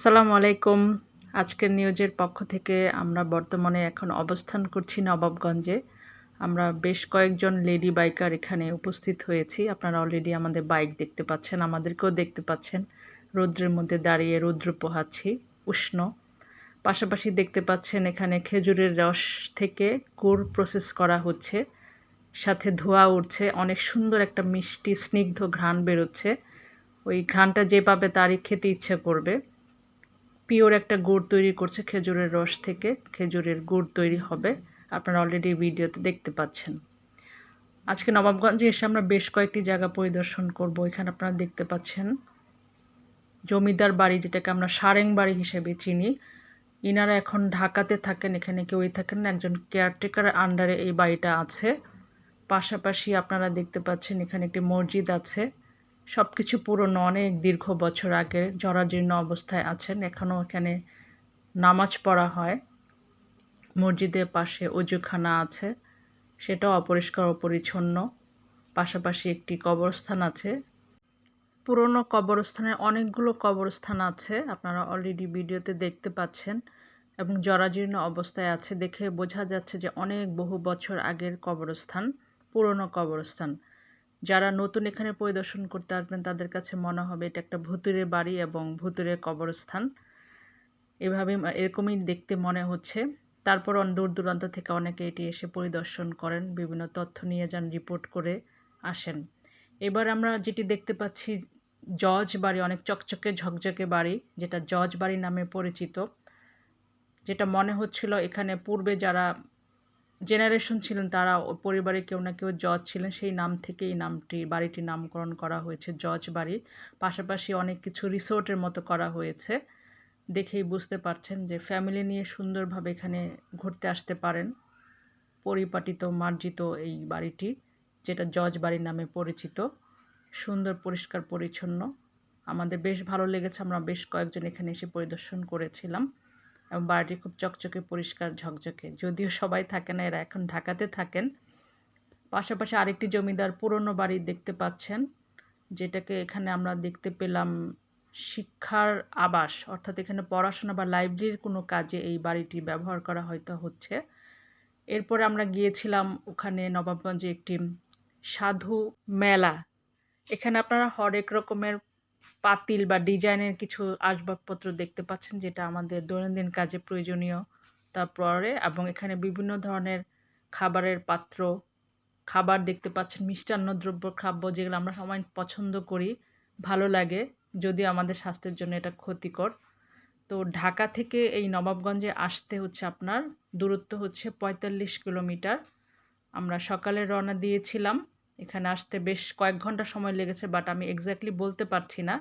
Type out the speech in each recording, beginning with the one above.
আসসালামু আলাইকুম। আজকের নিউজের পক্ষ থেকে আমরা বর্তমানে এখন অবস্থান করছি নবাবগঞ্জে। আমরা বেশ কয়েকজন লেডি বাইকার এখানে উপস্থিত হয়েছি। আপনারা অলরেডি আমাদের বাইক দেখতে পাচ্ছেন, আমাদেরকেও দেখতে পাচ্ছেন। রৌদ্রের মধ্যে দাঁড়িয়ে রৌদ্র পোহাচ্ছি, উষ্ণ। পাশাপাশি দেখতে পাচ্ছেন এখানে খেজুরের রস থেকে গুড় প্রসেস করা হচ্ছে। সাথে ধোয়া উঠছে, অনেক সুন্দর একটা মিষ্টি, স্নিগ্ধ ঘ্রাণ বেরোচ্ছে। ওই ঘ্রাণটা যে পাবে তারই খেতে ইচ্ছে করবে। পিওর একটা গুড় তৈরি করছে খেজুরের রস থেকে। খেজুরের গুড় তৈরি হবে। আপনারা অলরেডি ভিডিওতে দেখতে পাচ্ছেন। আজকে নবাবগঞ্জে এসে আমরা বেশ কয়েকটি জায়গা পরিদর্শন করব। এখানে আপনারা দেখতে পাচ্ছেন জমিদার বাড়ি, যেটাকে আমরা সারেং বাড়ি হিসেবে চিনি। ইনারা এখন ঢাকাতে থাকেন, এখানে কেউই থাকেন না। একজন কেয়ারটেকার আন্ডারে এই বাড়িটা আছে। পাশাপাশি আপনারা দেখতে পাচ্ছেন এখানে একটি মসজিদ আছে। সব কিছু পুরনো, অনেক দীর্ঘ বছর আগে জরাজীর্ণ অবস্থায় আছেন। এখনও এখানে নামাজ পড়া হয়। মসজিদের পাশে অজুখানা আছে। সেটাও অপরিষ্কার অপরিচ্ছন্ন পাশাপাশি একটি কবরস্থান আছে। পুরনো কবরস্থানে অনেকগুলো কবরস্থান আছে। আপনারা অলরেডি ভিডিওতে দেখতে পাচ্ছেন এবং জরাজীর্ণ অবস্থায় আছে দেখে বোঝা যাচ্ছে যে অনেক বহু বছর আগের কবরস্থান, পুরনো কবরস্থান। যারা নতুন এখানে পরিদর্শন করতে আসবেন, তাদের কাছে মনে হবে এটা একটা ভুতুরের বাড়ি এবং ভুতুরের কবরস্থান। এভাবে এরকমই দেখতে মনে হচ্ছে। তারপর দূর দূরান্ত থেকে অনেকে এটি এসে পরিদর্শন করেন, বিভিন্ন তথ্য নিয়ে যান, রিপোর্ট করে আসেন। এবার আমরা যেটি দেখতে পাচ্ছি, জজ বাড়ি, অনেক চকচকে, ঝকঝকে বাড়ি, যেটা জজ বাড়ি নামে পরিচিত। যেটা মনে হচ্ছিল এখানে পূর্বে যারা জেনারেশন ছিলেন তারা পরিবারে কেউ না কেউ জজ ছিলেন। সেই নাম থেকে এই নামটি, বাড়িটির নামকরণ করা হয়েছে, জজ বাড়ি। পাশাপাশি অনেক কিছু রিসোর্টের মতো করা হয়েছে। দেখেই বুঝতে পারছেন যে ফ্যামিলি নিয়ে সুন্দরভাবে এখানে ঘুরতে আসতে পারেন। পরিপাটিত, মার্জিত এই বাড়িটি, যেটা জজ বাড়ি নামে পরিচিত। সুন্দর, পরিষ্কার, পরিচ্ছন্ন। আমাদের বেশ ভালো লেগেছে, আমরা বেশ কয়েকজন এখানে এসে পরিদর্শন করেছিলাম। বাড়িটি খুব চকচকে, পরিষ্কার, ঝকঝকে। যদিও সবাই থাকে না, এরা এখন ঢাকাতে থাকেন। পাশাপাশি আরেকটি জমিদার পুরনো বাড়ি দেখতে পাচ্ছেন, যেটাকে এখানে আমরা দেখতে পেলাম শিক্ষার আবাস, অর্থাৎ এখানে পড়াশোনা বা লাইব্রেরির কোনো কাজে এই বাড়িটি ব্যবহার করা হয়তো হচ্ছে। এরপরে আমরা গিয়েছিলাম ওখানে নবাবগঞ্জে একটি সাধু মেলা। এখানে আপনারা হরেক রকমের পাতিল বা ডিজাইনের কিছু আসবাবপত্র দেখতে পাচ্ছেন, যেটা আমাদের দৈনন্দিন কাজে প্রয়োজনীয়। তারপরে এবং এখানে বিভিন্ন ধরনের খাবারের পাত্র, খাবার দেখতে পাচ্ছেন, মিষ্টান্ন দ্রব্য খাদ্য যেগুলো আমরা সবাই পছন্দ করি, ভালো লাগে যদি আমাদের স্বাস্থ্যের জন্য এটা ক্ষতিকর। তো ঢাকা থেকে এই নবাবগঞ্জে আসতে হচ্ছে আপনার, দূরত্ব হচ্ছে পঁয়তাল্লিশ কিলোমিটার। আমরা সকালে রওনা দিয়েছিলাম। এখানে আসতে বেশ কয়েক ঘণ্টা সময় লেগেছে বাট আমি এক্স্যাক্টলি বলতে পারছি না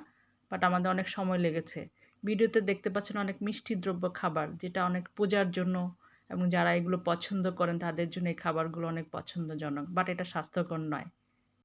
বাট আমাদের অনেক সময় লেগেছে। ভিডিওতে দেখতে পাচ্ছেন অনেক মিষ্টি দ্রব্য খাবার, যেটা অনেক পূজার জন্য এবং যারা এগুলো পছন্দ করেন তাদের জন্য এই খাবারগুলো অনেক পছন্দজনক বাট এটা স্বাস্থ্যকর নয়।